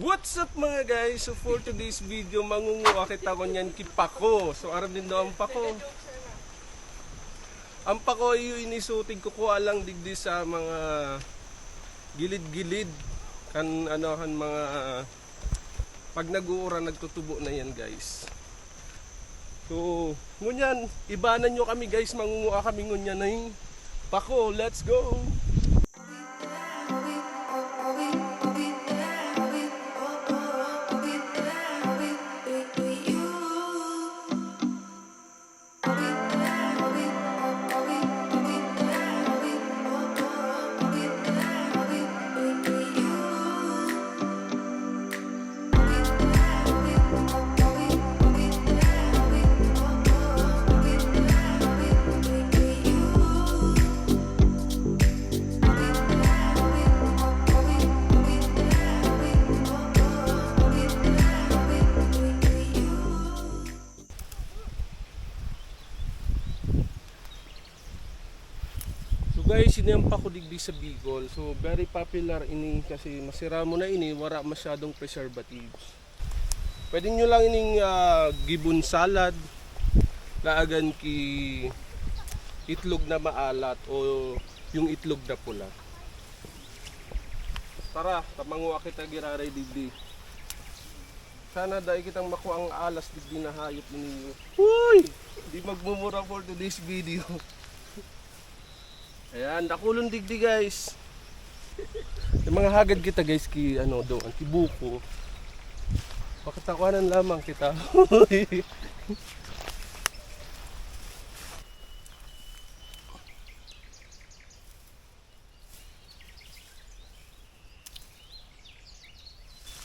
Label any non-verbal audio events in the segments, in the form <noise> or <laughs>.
What's up mga guys? So for today's video, mangunguha kita ko niyan Pako. So aram din daw ang Pako. Ang Pako ay inisutig ko kuha lang digdi sa mga gilid-gilid. Kan ano kan mga pag nag-uura nagtutubo na yan guys. So, ngunyan, ibanan nyo kami guys, mangunguha kami ngunyan na yung Pako. Let's go! Guys, sinampa ko digdi sa Bicol. So very popular ini kasi masira mo na ini, wala masyadong preservatives. Pwede nyo lang ining ah, gibon salad, laagan ki itlog na maalat o yung itlog na pula. Tara, tamanguha kita giraray digdi. Sana dahil kitang makuha ang alas digdi na hayop ninyo. Uy! Di magmumura for today's video. <laughs> Ayan, nakulong digdi guys. Yung mga hagad kita guys ki ano doon, ki buko. Pakatakuanan lamang kita. <laughs>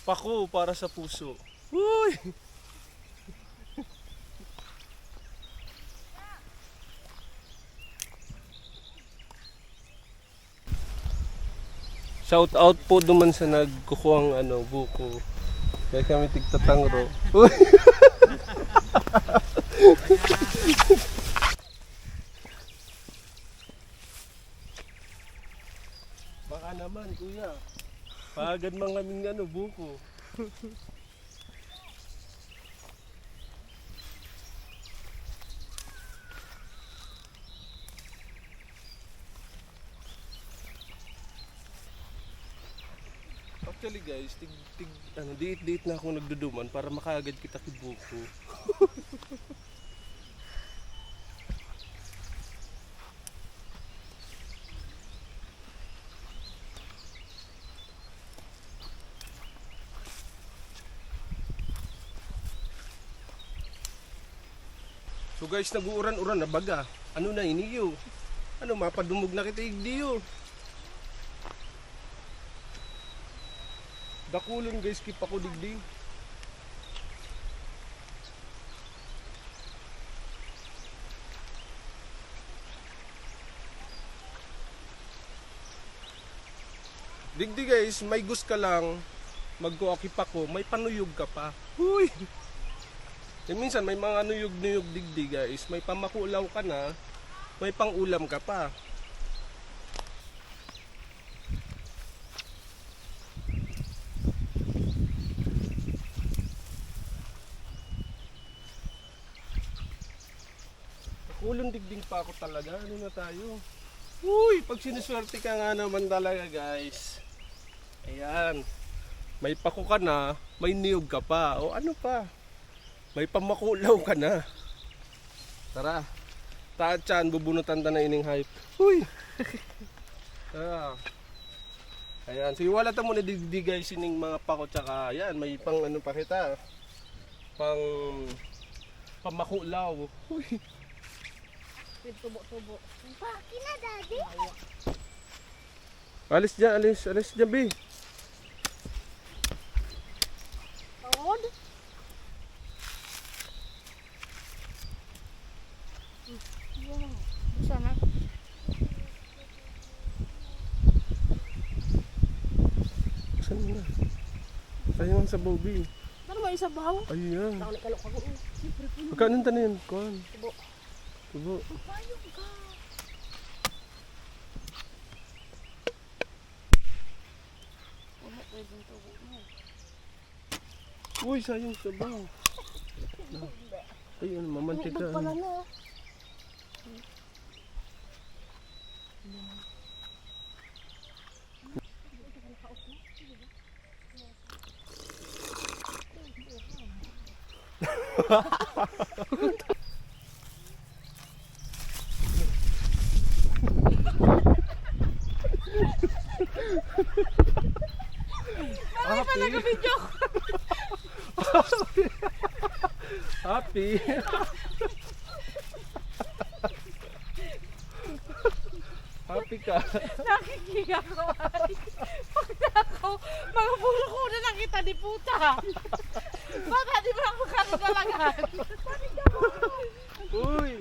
Pako para sa puso. Uy! Shout out po duman sa nagkukuhang ano, buko. Kaya kami tigtatangro. <laughs> Baka naman, kuya. Pagad man kaming ano, buko. <laughs> Actually guys, tig, tig, ano, date-date na ako nagduduman para makaagad kita kibuko. So guys, nag-uuran-uran na baga. Ano na iniyo? Ano, mapadumog na kita igdiyo. Dakulon guys, keep ako digdi. Digdi guys, may gus ka lang, magkuakip ako, may panuyog ka pa. Huy! Eh, minsan may mga nuyog-nuyog digdi guys, may pamakulaw ka na, may pangulam ka pa. Kulong digding pa ako talaga. Ano na tayo? Uy, pag sinuswerte ka nga naman talaga guys. Ayan. May pako ka na, may niyog ka pa. O ano pa? May pamakulaw ka na. Tara. Tachan, bubunutan ta na ining hype. Uy. Tara. <laughs> Ayan, so wala ta muna digdi guys ining mga pako tsaka ayan, may pang ano pa kita. Pang pamakulaw. Uy. With tubo-tubo. Paki na, Daddy. Alis dyan, alis, alis dyan, Bi. Tawad. Wow. Sana. Saan na? Sayang sa Bobby. Ano may isa bahaw? Ayan. Tawag kalok ako. Siyempre po. Magkano ta na yan? Kuhan. Tubo. Tubo. Payong ka. Wala pwedeng tubo mo. Uy, sayang sabaw. Ay, ano, mamantika. Itlog pala na. Happy. <laughs> Video Happy. Happy ka. Nakikiga ko ay. Pagka ako, mga bulo ko na nakita ni puta. Baka di ba ako kanagalagan? Uy.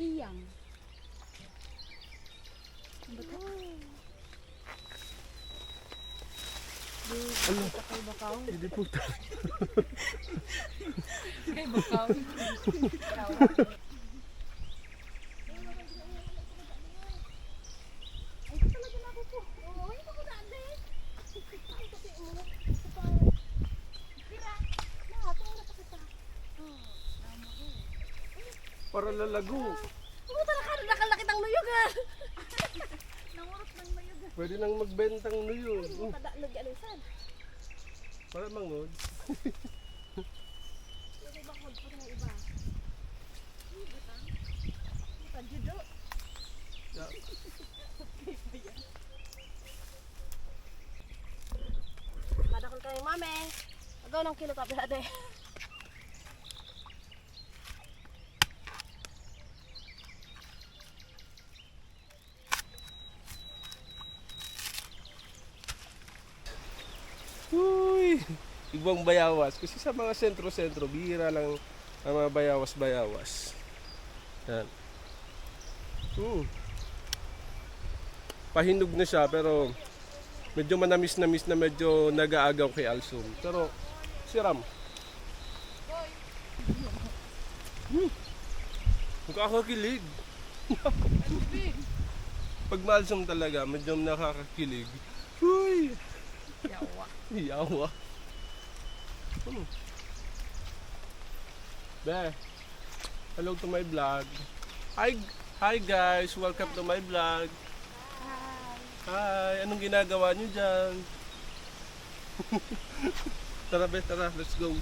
Kiyang. Ano? Kay bakaw. Hindi puta. Kay bakaw. Para lalago. Puta na ka, nakalakit ang luyog ah. Nangurot ng luyog ah. Pwede nang magbentang nuyog. Uh, Pada lagi alisan. para mangod. Pwede ba kod pa ng iba? Puta judo. Yeah. Padakol kayo mame. Agaw ng kilo ka bilade. Uy! Ibang bayawas. Kasi sa mga sentro-sentro, bihira lang ang mga bayawas-bayawas. Yan. Hmm. Pahinog na siya pero medyo manamis-namis na medyo nag-aagaw kay Alsum. Pero siram. Hmm. Nakakakilig. <laughs> Pag maalsum talaga, medyo nakakakilig. Uy! Yawa. Yawa. Hmm. Be, hello to my vlog. Hi, hi guys, welcome to my vlog. Hi, anong ginagawa niyo dyan? <laughs> tara be, tara, let's go.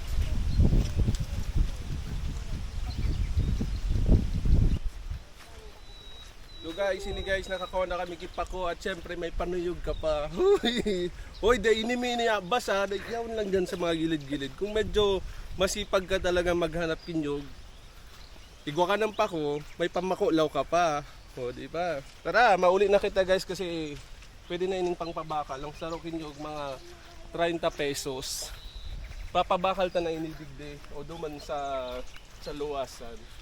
Guys, ini guys, nakakuha na kami kipako at syempre may panuyog ka pa. Hoy, Hoy, day inimini basa, yawn lang dyan sa mga gilid-gilid. Kung medyo masipag ka talaga maghanap kinyog, igwa ka ng pako, may pamakulaw ka pa. O, di ba? Tara, mauli na kita guys kasi pwede na ining pangpabakal. Ang saro kinyog mga 30 pesos. Papabakal ta na inidigde o duman sa sa luwasan.